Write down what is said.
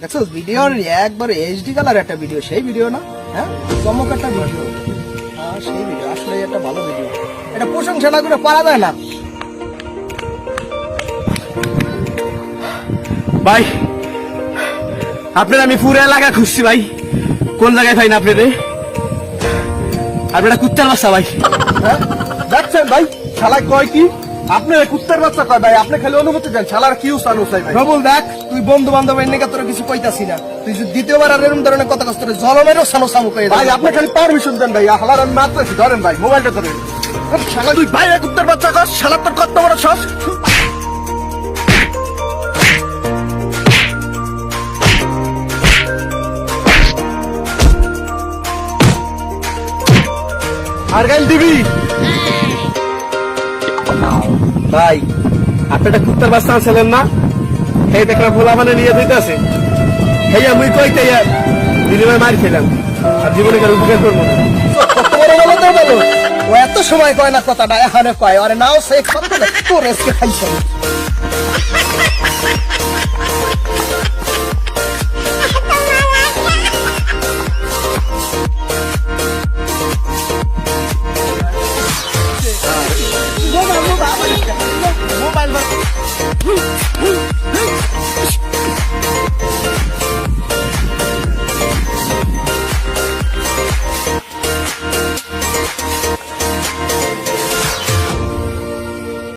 দেখছ ভিডিওর একবার এইচডি কালার একটা ভিডিও সেই ভিডিও না হ্যাঁ? চমক একটা ভিডিও হ্যাঁ সেই ভিডিও আসলে একটা ভালো ভিডিও এটা প্রশংসা না করে পারা যায় না। ভাই আপনার আমি পুরো এলাকা খুঁজছি ভাই। কোন জায়গায় পাই না আপনাদের? আপনারা কুত্তার বাচ্চা ভাই। হ্যাঁ? দেখছেন ভাই। শালা কয় কি? আপনি কুত্তার বাচ্চা কয় ভাই? আপনি খালি অনুমতি দেন শালার কি উসান উসাই ভাই? রবুল দেখ তুই বন্ধু বান্ধব এনে তোর কিছু কইতাছি না। তুই যদি দ্বিতীয়বার আর এরকম ধরনের কথা কষ্ট জলমেরও সানো সামু কই ভাই আপনি খালি পারমিশন দেন ভাই হালার আমি মারতেছি ধরেন ভাই মোবাইলটা ধরেন। শালা তুই ভাই এক কুত্তার বাচ্চা কস শালা তোর কত বড় শ্বাস আর গাইল দিবি? ভাই, আপনি একটা কুত্তার বাচ্চা আনছিলেন না? সেই দেখলাম ভোলা মানে নিয়ে দিতেছে সেই আমি কইতে বিনিময় মার খেলাম। আর জীবনে কেন উপকার করব ও এত সময় কয় না কথাটা, এখানে কয়, আরে নাও সেই কথা তোর রেস্কে খাইছে